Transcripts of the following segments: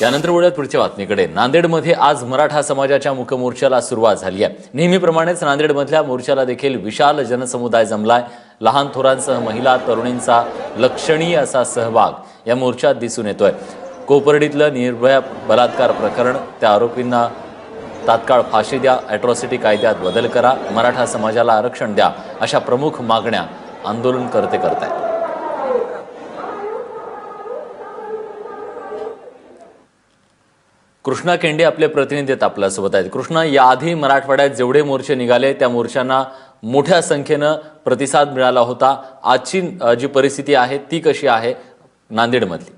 यानंतर वळूयात पुढच्या बातमीकडे. नांदेडमध्ये आज मराठा समाजाच्या मुखमोर्चाला सुरुवात झाली आहे. नेहमीप्रमाणेच नांदेडमधल्या मोर्चाला देखील विशाल जनसमुदाय जमलाय. लहान थोरांसह महिला तरुणींचा लक्षणीय असा सहभाग या मोर्चात दिसून येतोय. कोपर्डीतलं निर्भया बलात्कार प्रकरण त्या आरोपींना तात्काळ फाशी द्या अॅट्रॉसिटी कायद्यात बदल करा मराठा समाजाला आरक्षण द्या अशा प्रमुख मागण्या आंदोलनकर्ते करतायत. कृष्णा केंडे आपले प्रतिनिधी आपल्यासोबत आहेत. कृष्णा याआधी मराठवाड्यात जेवढे मोर्चे निघाले त्या मोर्चांना मोठ्या संख्येनं प्रतिसाद मिळाला होता. आजची जी परिस्थिती आहे ती कशी आहे नांदेडमधली?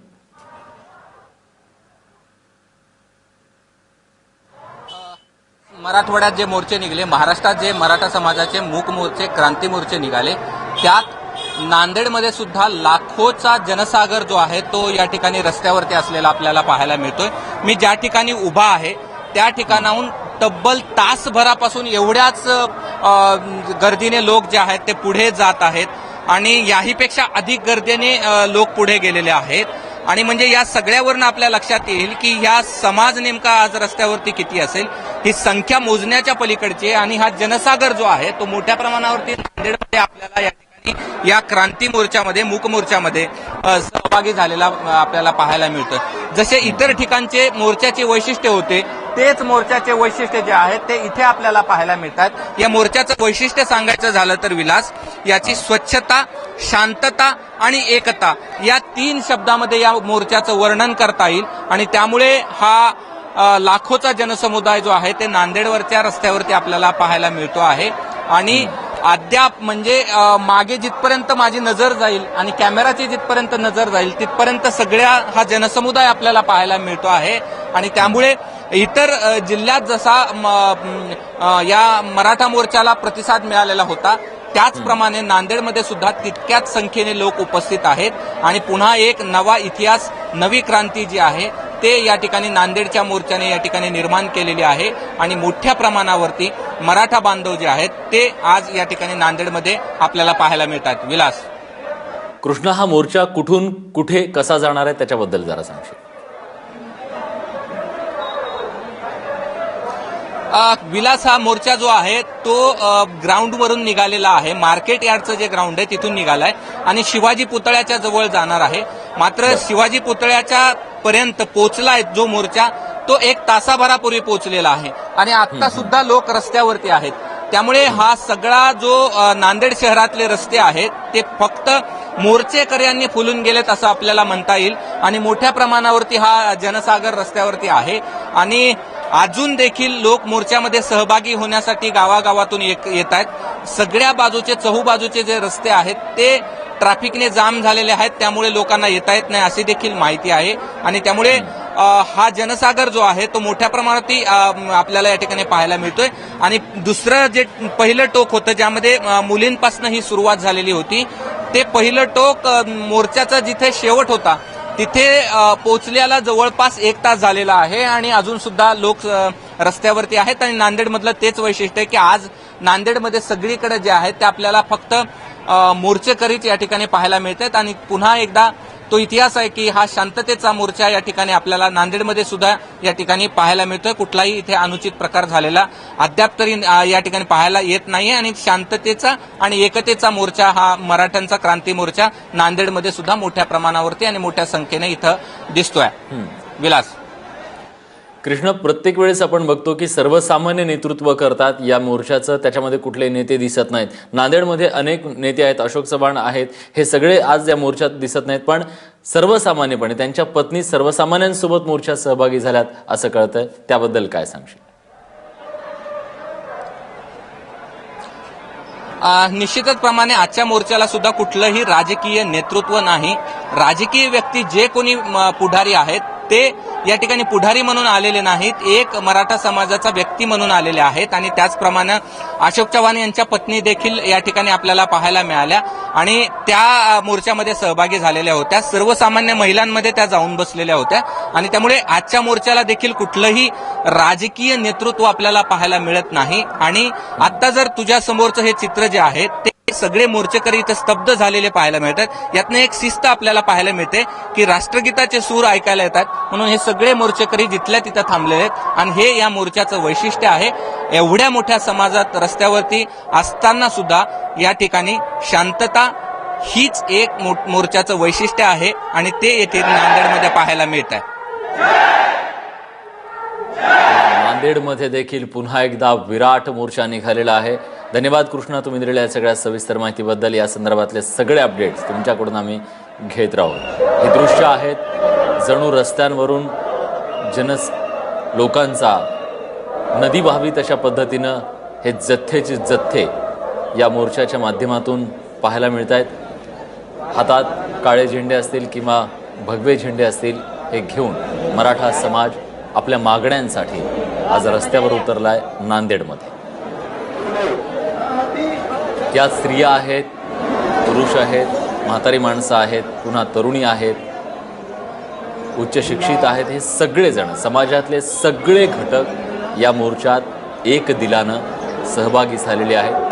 मराठवाड्यात जे मोर्चे निघाले महाराष्ट्रात जे मराठा समाजाचे मूक मोर्चे क्रांती मोर्चे निघाले त्यात नांदेडमध्ये सुद्धा लाखोचा जनसागर जो आहे तो या ठिकाणी रस्त्यावरती असलेला आपल्याला पाहायला मिळतोय. मी ज्या ठिकाणी उभा आहे त्या ठिकाणाहून तब्बल तासभरापासून एवढ्याच गर्दीने लोक जे आहेत ते पुढे जात आहेत आणि याहीपेक्षा अधिक गर्दीने लोक पुढे गेलेले आहेत. आणि म्हणजे या सगळ्यावरनं आपल्या लक्षात येईल की ह्या समाज नेमका आज रस्त्यावरती किती असेल ही संख्या मोजण्याच्या पलीकडची आणि हा जनसागर जो आहे तो मोठ्या प्रमाणावरती नांदेडमध्ये आपल्याला या ठिकाणी या क्रांती मोर्चामध्ये मूक मोर्चामध्ये सहभागी झालेला आपल्याला पाहायला मिळतं जसे इतर ठिकाणचे मोर्चाचे वैशिष्ट्य होते तेच मोर्चाचे वैशिष्ट्य जे आहेत ते इथे आपल्याला पाहायला मिळतात. या मोर्चाचं वैशिष्ट्य सांगायचं झालं तर विलास याची स्वच्छता शांतता आणि एकता या तीन शब्दामध्ये या मोर्चाचं वर्णन करता येईल. आणि त्यामुळे हा लाखोचा जनसमुदाय जो आहे ते नांदेडवरच्या रस्त्यावरती आपल्याला पाहायला मिळतो आहे. आणि अद्याप म्हणजे मागे जिथपर्यंत माझी नजर जाईल आणि कॅमेराची जिथपर्यंत नजर जाईल तिथपर्यंत सगळ्या हा जनसमुदाय आपल्याला पाहायला मिळतो आहे. आणि त्यामुळे इतर जिल्ह्यात जसा म, या मराठा मोर्चाला प्रतिसाद मिळालेला होता त्याचप्रमाणे नांदेडमध्ये सुद्धा तितक्याच संख्येने लोक उपस्थित आहेत. आणि पुन्हा एक नवा इतिहास नवी क्रांती जी आहे ते या ठिकाणी नांदेडच्या मोर्चाने या ठिकाणी निर्माण केलेली आहे आणि मोठ्या प्रमाणावरती मराठा बांधव जे आहेत ते आज या ठिकाणी नांदेडमध्ये आपल्याला पाहायला मिळतात. विलास. कृष्णा हा मोर्चा कुठून कुठे कसा जाणार आहे त्याच्याबद्दल जरा सांगशील? विलास हा मोर्चा जो आहे तो ग्राउंडवरून निघालेला आहे. मार्केट यार्डचं जे ग्राउंड आहे तिथून निघालाय. आणि शिवाजी पुतळ्याच्या जवळ जाणार आहे. मात्र शिवाजी पुतळ्याच्या पर्यंत पोहोचला आहे जो मोर्चा तो एक तासाभरापूर्वी पोहोचलेला आहे. आणि आता सुद्धा लोक रस्त्यावरती आहेत. त्यामुळे हा सगळा जो नांदेड शहरातले रस्ते आहेत ते फक्त मोर्चेकऱ्यांनी फुलून गेलेत असं आपल्याला म्हणता येईल. आणि मोठ्या प्रमाणावरती हा जनसागर रस्त्यावरती आहे. आणि अजून देखील लोक मोर्चामध्ये सहभागी होण्यासाठी गावागावातून येत आहेत. सगळ्या बाजूचे चहूबाजूचे जे रस्ते आहेत ते ट्रॅफिकने जाम झालेले आहेत त्यामुळे लोकांना येता येत नाही अशी देखील माहिती आहे. आणि त्यामुळे हा जनसागर जो आहे तो मोठ्या प्रमाणात आपल्याला या ठिकाणी पाहायला मिळतोय. आणि दुसरं जे पहिलं टोक होतं ज्यामध्ये मुलींपासून ही सुरुवात झालेली होती ते पहिलं टोक मोर्चाचा जिथे शेवट होता तिथे पोचल्याला जवळपास एक तास झालेला आहे. आणि अजून सुद्धा लोक रस्त्यावरती आहेत. आणि नांदेडमधलं तेच वैशिष्ट्य आहे की आज नांदेडमध्ये सगळीकडे जे आहे ते आपल्याला फक्त मोर्चेकरीच या ठिकाणी पाहायला मिळतात. आणि पुन्हा एकदा तो इतिहास आहे की हा शांततेचा मोर्चा या ठिकाणी आपल्याला नांदेडमध्ये सुद्धा या ठिकाणी पाहायला मिळतोय. कुठलाही इथे अनुचित प्रकार झालेला अद्याप तरी या ठिकाणी पाहायला येत नाहीये. आणि शांततेचा आणि एकतेचा मोर्चा हा मराठ्यांचा क्रांती मोर्चा नांदेडमध्ये सुद्धा मोठ्या प्रमाणावरती आणि मोठ्या संख्येने इथं दिसतोय. विलास. कृष्ण प्रत्येक वेळेस आपण बघतो की सर्वसामान्य नेतृत्व करतात. या मोर्चाचं त्याच्यामध्ये कुठले नेते दिसत नाहीत. नांदेडमध्ये अनेक नेते आहेत. अशोक चव्हाण आहेत. हे सगळे आज या मोर्चात दिसत नाहीत. पण सर्वसामान्यपणे त्यांच्या पत्नी सर्वसामान्यांसोबत मोर्चात सहभागी झाल्यात असं कळतंय. त्याबद्दल काय सांगशील? निश्चितच प्रमाणे आजच्या मोर्चाला सुद्धा कुठलंही राजकीय नेतृत्व नाही. राजकीय व्यक्ती जे कोणी पुढारी आहेत ते या ठिकाणी पुढारी म्हणून आलेले नाहीत. एक मराठा समाजाचा व्यक्ती म्हणून आलेले आहेत आणि त्याचप्रमाणे अशोक चव्हाण यांच्या पत्नी देखील या ठिकाणी आपल्याला पाहायला मिळाल्या आणि त्या मोर्चामध्ये सहभागी झालेल्या होत्या. सर्वसामान्य महिलांमध्ये त्या जाऊन बसलेल्या होत्या आणि त्यामुळे आजच्या मोर्चाला देखील कुठलंही राजकीय नेतृत्व आपल्याला पाहायला मिळत नाही. आणि आता जर तुझ्या समोरचं हे चित्र जे आहे ते सगळे मोर्चेकरी इथं स्तब्ध झालेले पाहायला मिळतात. यातनं एक शिस्त आपल्याला पाहायला मिळते की राष्ट्रगीताचे सूर ऐकायला येतात. म्हणून हे सगळे मोर्चेकरी जिथल्या तिथं थांबलेले आहेत आणि हे या मोर्चाचं वैशिष्ट्य आहे. एवढ्या मोठ्या समाजात रस्त्यावरती असताना सुद्धा या ठिकाणी शांतता हीच एक मोर्चाचं वैशिष्ट्य आहे आणि ते येथे नांदेडमध्ये पाहायला मिळत आहे नांदेडमध्ये देखील पुन्हा एकदा विराट मोर्चा निघालेला आहे. धन्यवाद कृष्णा तुम्ही दिलेल्या या सगळ्या सविस्तर माहितीबद्दल. या संदर्भातले सगळे अपडेट्स तुमच्याकडून आम्ही घेत राहू. हे दृश्य आहेत जणू रस्त्यांवरून जनस लोकांचा नदी व्हावी तशा पद्धतीनं हे जथ्थेचे जथ्थे या मोर्चाच्या माध्यमातून पाहायला मिळत आहेत हातात काळे झेंडे असतील किंवा भगवे झेंडे असतील हे घेऊन मराठा समाज आपल्या मागण्यांसाठी आज रस्त्यावर उतरला आहे नांदेडमध्ये. त्या स्त्रिया आहेत पुरुष आहेत म्हातारी माणसं आहेत पुन्हा तरुणी आहेत उच्च शिक्षित आहेत हे सगळेजण समाजातले सगळे घटक या मोर्चात एक दिलानं सहभागी झालेले आहेत.